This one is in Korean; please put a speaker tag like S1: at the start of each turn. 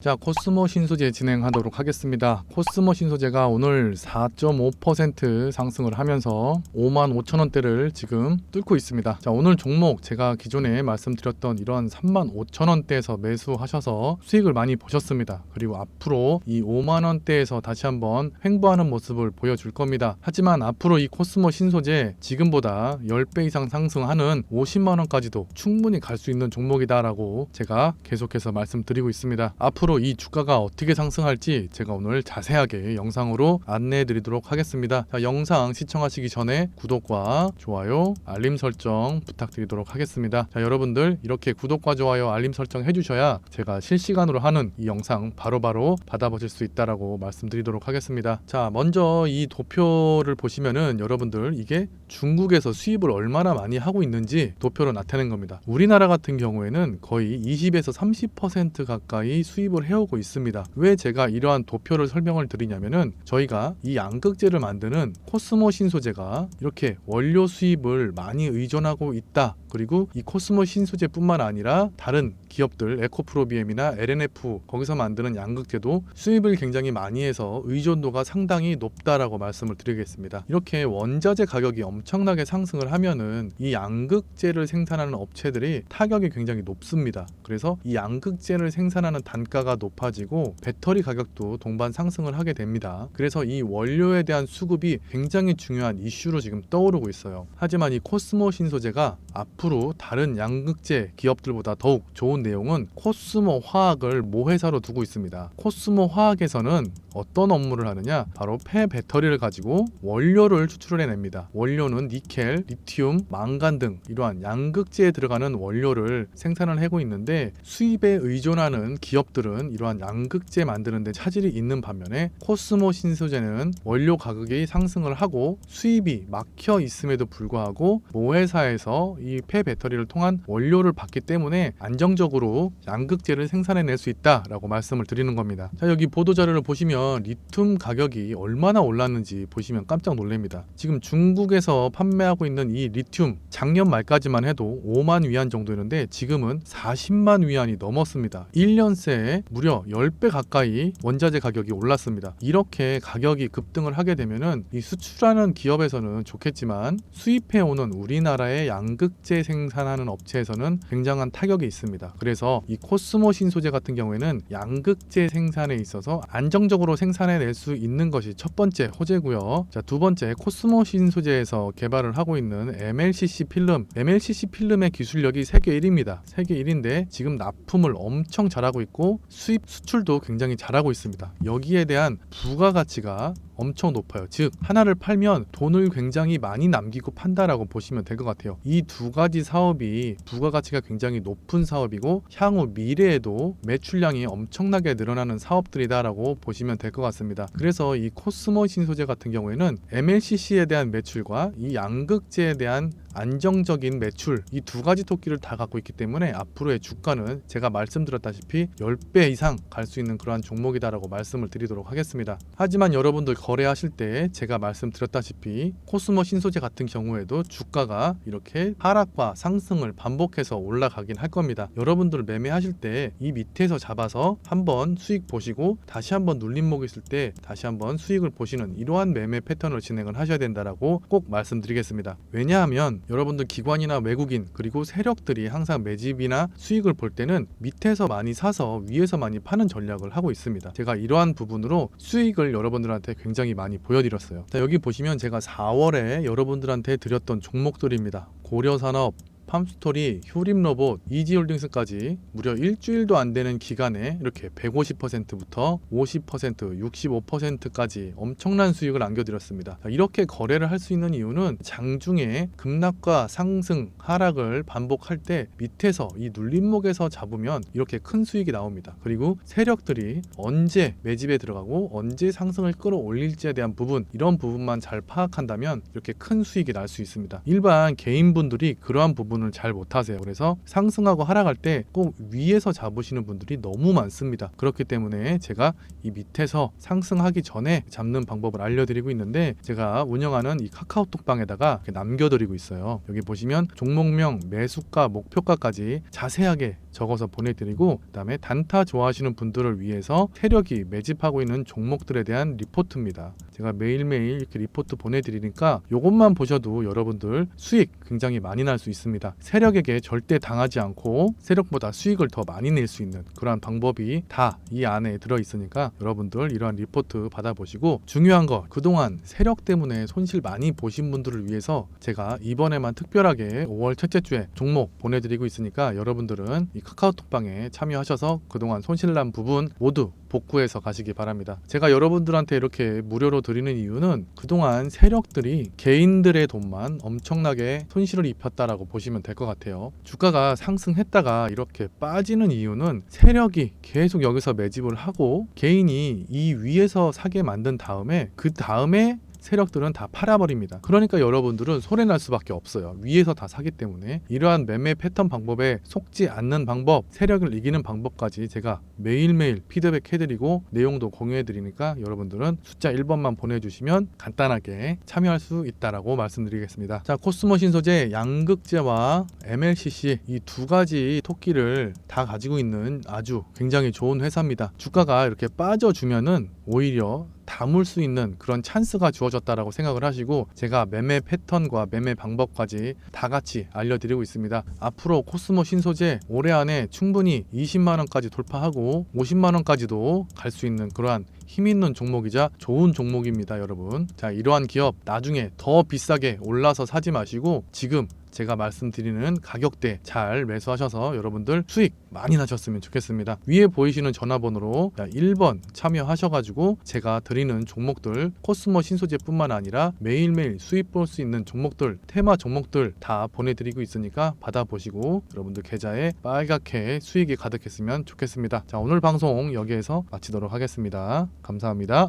S1: 자, 코스모 신소재 진행하도록 하겠습니다. 코스모 신소재가 오늘 4.5% 상승을 하면서 5만 5천 원대를 지금 뚫고 있습니다. 자, 오늘 종목 제가 기존에 말씀드렸던 이런 3만 5천 원대에서 매수하셔서 수익을 많이 보셨습니다. 그리고 앞으로 이 5만 원대에서 다시 한번 횡보하는 모습을 보여줄 겁니다. 하지만 앞으로 이 코스모 신소재 지금보다 10배 이상 상승하는 50만 원까지도 충분히 갈 수 있는 종목이다 라고 제가 계속해서 말씀드리고 있습니다. 앞으로 이 주가가 어떻게 상승할지 제가 오늘 자세하게 영상으로 안내해 드리도록 하겠습니다. 자, 영상 시청하시기 전에 구독과 좋아요, 알림 설정 부탁드리도록 하겠습니다. 자, 여러분들 이렇게 구독과 좋아요, 알림 설정 해 주셔야 제가 실시간으로 하는 이 영상 바로바로 받아보실 수 있다라고 말씀드리도록 하겠습니다. 자, 먼저 이 도표를 보시면은 여러분들 이게 중국에서 수입을 얼마나 많이 하고 있는지 도표로 나타낸 겁니다. 우리나라 같은 경우에는 거의 20에서 30% 가까이 수입을 해오고 있습니다. 왜 제가 이러한 도표를 설명을 드리냐면은 저희가 이 양극재를 만드는 코스모 신소재가 이렇게 원료 수입을 많이 의존하고 있다. 그리고 이 코스모 신소재뿐만 아니라 다른 기업들 에코프로비엠이나 LNF 거기서 만드는 양극재도 수입을 굉장히 많이 해서 의존도가 상당히 높다라고 말씀을 드리겠습니다. 이렇게 원자재 가격이 엄청나게 상승을 하면은 이 양극재를 생산하는 업체들이 타격이 굉장히 높습니다. 그래서 이 양극재를 생산하는 단가가 높아지고 배터리 가격도 동반 상승을 하게 됩니다. 그래서 이 원료에 대한 수급이 굉장히 중요한 이슈로 지금 떠오르고 있어요. 하지만 이 코스모 신소재가 앞 으로 다른 양극재 기업들보다 더욱 좋은 내용은 코스모 화학을 모회사로 두고 있습니다. 코스모 화학에서는 어떤 업무를 하느냐? 바로 폐 배터리를 가지고 원료를 추출을 해냅니다. 원료는 니켈, 리튬, 망간 등 이러한 양극재에 들어가는 원료를 생산을 하고 있는데 수입에 의존하는 기업들은 이러한 양극재 만드는 데 차질이 있는 반면에 코스모 신소재는 원료 가격이 상승을 하고 수입이 막혀 있음에도 불구하고 모회사에서 이폐 배터리를 통한 원료를 받기 때문에 안정적으로 양극재를 생산해낼 수 있다라고 말씀을 드리는 겁니다. 자 여기 보도 자료를 보시면 리튬 가격이 얼마나 올랐는지 보시면 깜짝 놀랍니다. 지금 중국에서 판매하고 있는 이 리튬 작년 말까지만 해도 5만 위안 정도였는데 지금은 40만 위안이 넘었습니다. 1년 새에 무려 10배 가까이 원자재 가격이 올랐습니다. 이렇게 가격이 급등을 하게 되면은 이 수출하는 기업에서는 좋겠지만 수입해 오는 우리나라의 양극 재 생산하는 업체에서는 굉장한 타격이 있습니다. 그래서 이 코스모 신소재 같은 경우에는 양극재 생산에 있어서 안정적으로 생산해낼 수 있는 것이 첫 번째 호재고요. 자, 두 번째 코스모 신소재에서 개발을 하고 있는 MLCC 필름. MLCC 필름의 기술력이 세계 1위입니다. 세계 1위인데 지금 납품을 엄청 잘하고 있고 수입 수출도 굉장히 잘하고 있습니다. 여기에 대한 부가가치가 엄청 높아요. 즉 하나를 팔면 돈을 굉장히 많이 남기고 판다라고 보시면 될 것 같아요. 이 두 가지 사업이 부가가치가 굉장히 높은 사업이고 향후 미래에도 매출량이 엄청나게 늘어나는 사업들이다라고 보시면 될 것 같습니다. 그래서 이 코스모 신소재 같은 경우에는 MLCC에 대한 매출과 이 양극재에 대한 안정적인 매출 이 두 가지 토끼를 다 갖고 있기 때문에 앞으로의 주가는 제가 말씀드렸다시피 10배 이상 갈 수 있는 그러한 종목이다라고 말씀을 드리도록 하겠습니다. 하지만 여러분들 거래하실 때 제가 말씀드렸다시피 코스모 신소재 같은 경우에도 주가가 이렇게 하락과 상승을 반복해서 올라가긴 할 겁니다. 여러분들 매매하실 때 이 밑에서 잡아서 한번 수익 보시고 다시 한번 눌림목 있을 때 다시 한번 수익을 보시는 이러한 매매 패턴을 진행을 하셔야 된다라고 꼭 말씀드리겠습니다. 왜냐하면 여러분들 기관이나 외국인 그리고 세력들이 항상 매집이나 수익을 볼 때는 밑에서 많이 사서 위에서 많이 파는 전략을 하고 있습니다. 제가 이러한 부분으로 수익을 여러분들한테 굉장히 많이 보여드렸어요. 자, 여기 보시면 제가 4월에 여러분들한테 드렸던 종목들입니다. 고려산업, 팜스토리, 효림로봇, 이지홀딩스까지 무려 일주일도 안 되는 기간에 이렇게 150%부터 50%, 65%까지 엄청난 수익을 안겨드렸습니다. 자, 이렇게 거래를 할 수 있는 이유는 장중에 급락과 상승, 하락을 반복할 때 밑에서 이 눌림목에서 잡으면 이렇게 큰 수익이 나옵니다. 그리고 세력들이 언제 매집에 들어가고 언제 상승을 끌어올릴지에 대한 부분 이런 부분만 잘 파악한다면 이렇게 큰 수익이 날 수 있습니다. 일반 개인분들이 그러한 부분 을 잘 못하세요. 그래서 상승하고 하락할 때 꼭 위에서 잡으시는 분들이 너무 많습니다. 그렇기 때문에 제가 이 밑에서 상승하기 전에 잡는 방법을 알려드리고 있는데 제가 운영하는 이 카카오톡방에다가 남겨드리고 있어요. 여기 보시면 종목명, 매수가, 목표가까지 자세하게 적어서 보내드리고 그다음에 단타 좋아하시는 분들을 위해서 세력이 매집하고 있는 종목들에 대한 리포트입니다. 제가 매일매일 이렇게 리포트 보내드리니까 이것만 보셔도 여러분들 수익 굉장히 많이 날 수 있습니다. 세력에게 절대 당하지 않고 세력보다 수익을 더 많이 낼 수 있는 그러한 방법이 다 이 안에 들어 있으니까 여러분들 이러한 리포트 받아보시고 중요한 거 그동안 세력 때문에 손실 많이 보신 분들을 위해서 제가 이번에만 특별하게 5월 첫째 주에 종목 보내드리고 있으니까 여러분들은 이 카카오톡방에 참여하셔서 그동안 손실난 부분 모두 복구해서 가시기 바랍니다. 제가 여러분들한테 이렇게 무료로 드리는 이유는 그동안 세력들이 개인들의 돈만 엄청나게 손실을 입혔다라고 보시면 될 것 같아요. 주가가 상승했다가 이렇게 빠지는 이유는 세력이 계속 여기서 매집을 하고 개인이 이 위에서 사게 만든 다음에 그 다음에 세력들은 다 팔아버립니다. 그러니까 여러분들은 손해날 수밖에 없어요. 위에서 다 사기 때문에 이러한 매매 패턴 방법에 속지 않는 방법, 세력을 이기는 방법까지 제가 매일매일 피드백 해드리고 내용도 공유해드리니까 여러분들은 숫자 1번만 보내주시면 간단하게 참여할 수 있다라고 말씀드리겠습니다. 자, 코스모 신소재 양극재와 MLCC 이 두 가지 토끼를 다 가지고 있는 아주 굉장히 좋은 회사입니다. 주가가 이렇게 빠져주면은 오히려 담을 수 있는 그런 찬스가 주어졌다라고 생각을 하시고 제가 매매 패턴과 매매 방법까지 다 같이 알려드리고 있습니다. 앞으로 코스모 신소재 올해 안에 충분히 20만 원까지 돌파하고 50만 원까지도 갈 수 있는 그러한 힘 있는 종목이자 좋은 종목입니다, 여러분. 자, 이러한 기업 나중에 더 비싸게 올라서 사지 마시고 지금 제가 말씀드리는 가격대 잘 매수하셔서 여러분들 수익 많이 나셨으면 좋겠습니다. 위에 보이시는 전화번호로 1번 참여하셔가지고 제가 드리는 종목들 코스모 신소재뿐만 아니라 매일매일 수익 볼수 있는 종목들 테마 종목들 다 보내드리고 있으니까 받아보시고 여러분들 계좌에 빨갛게 수익이 가득했으면 좋겠습니다. 자 오늘 방송 여기에서 마치도록 하겠습니다. 감사합니다.